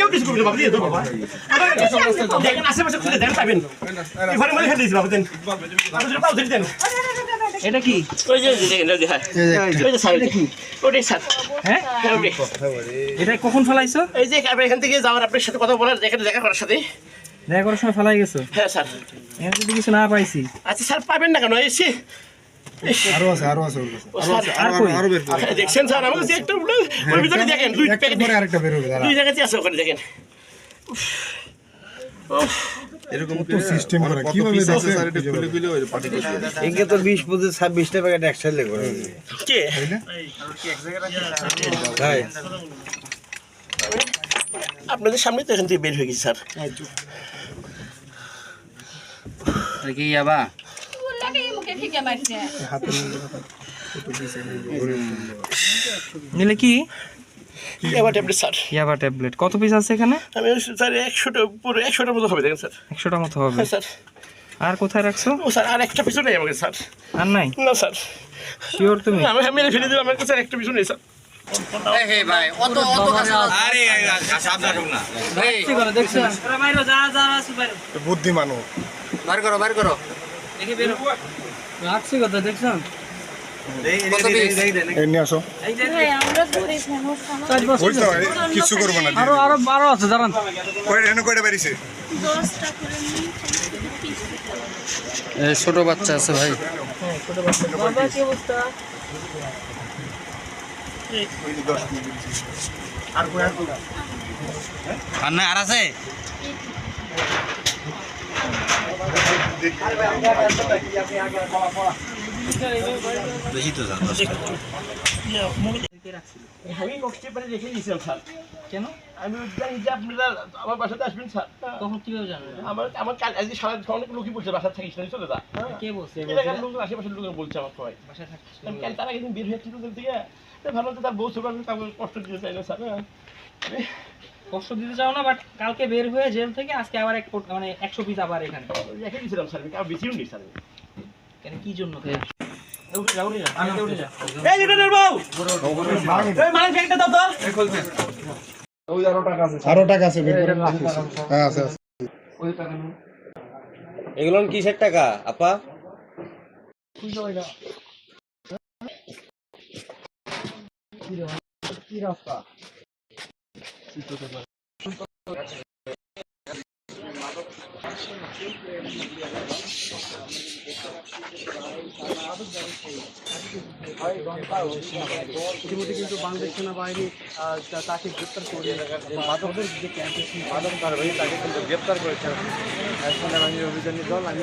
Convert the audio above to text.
কেউ কিছু করবে বাবা দিয়ে দাও বাবা। দেখেন আশেপাশে খুঁজে দেন পাবেন এখানে মধ্যে ফেলে দিয়েছি বাবা দেন। আপনি যদি পাও ধরে দেন। এটা কি? ওই যে যে দেখেন ওই যে ওই যে স্যার ওটাই স্যার। হ্যাঁ? এটা কখন ফেলাইছো? এই যে আপনি এখান থেকে যাওয়ার আপনার সাথে কথা বলার এখানে দেখা করার সাথে। দেখা করার সময় ফেলাই গেছো? হ্যাঁ স্যার। এখানে যদি কিছু না পাইছি। আচ্ছা স্যার পাবেন না কেন? এসে আরও আছে আরও আছে ওর কাছে। ও স্যার আর কই আরও বের করে। দেখছেন স্যার আমাকে যে একটা ওর ভিতরে দেখেন দুই প্যাকেট পরে আরেকটা বের হবে দুই জায়গাতে আছে ওখানে দেখেন। এরকম কত সিস্টেম করা কীভাবে দেখছে খুলে খুলে ওই পাটি একে তো বিশ পঁচিশ ছাব্বিশটা প্যাকেট একসাথে করে কে? ভাই। আপনাদের সামনে তো এখান থেকে বের হয়ে গেছে স্যার। কি ইয়াবা নিলে কি? এবার ট্যাবলেট স্যার। ইয়াবা ট্যাবলেট। কত পিস আছে এখানে? আমি স্যার একশোটা পুরো একশোটার মতো হবে দেখেন স্যার। একশোটা মতো হবে? হ্যাঁ স্যার। আর কোথায় রাখছো? ও স্যার আর একটা পিছু নেই আমাকে স্যার। আর নাই? না স্যার। শিওর তুমি? আমি ফেলে আমার কাছে একটা পিছু নেই স্যার। বুদ্ধিমান বার করো বার করো দেখছ এই নিয়ে আসো। আমরা ধরিস না বলতে হয় কিছু করব না আরও আরও আরও আছে দাঁড়ান। কয়টা এনে কয়টা বেরিয়েছে? দশটা করে নিয়ে ছোট বাচ্চা আছে ভাই। আর আছে? আমার বাসাতে আসবেন স্যার তখন কীভাবে জানবে আমার আমার কাল আজকে সারা অনেক লোকই বলছে বাসা থাকিস না চলে কে বলছে লোক আশেপাশের লোক বলছে আমার সবাই বাসায় থাকছিস আমি কাল তার বের হয়ে তার বউ ছোট কষ্ট দিতে চাই না স্যার। কষ্ট দিতে চাও না বাট কালকে বের হয়ে জেল থেকে আজকে আবার এক মানে একশো পিস আবার এখানে। রেখে দিয়েছিলাম স্যার আমি বেশিও নেই স্যার কেন কি জন্য? আরও টাকা আছে হ্যাঁ আছে আছে। এগুলো টাকা আপা ইতিমধ্যে কিন্তু বাংলাদেশ সেনাবাহিনী তাকে গ্রেপ্তার করে মাদকের যে ক্যাম্পে মাদক ধারাবাহিক তাকে কিন্তু গ্রেপ্তার করেছে। সেনাবাহিনীর অভিযানী দল আমি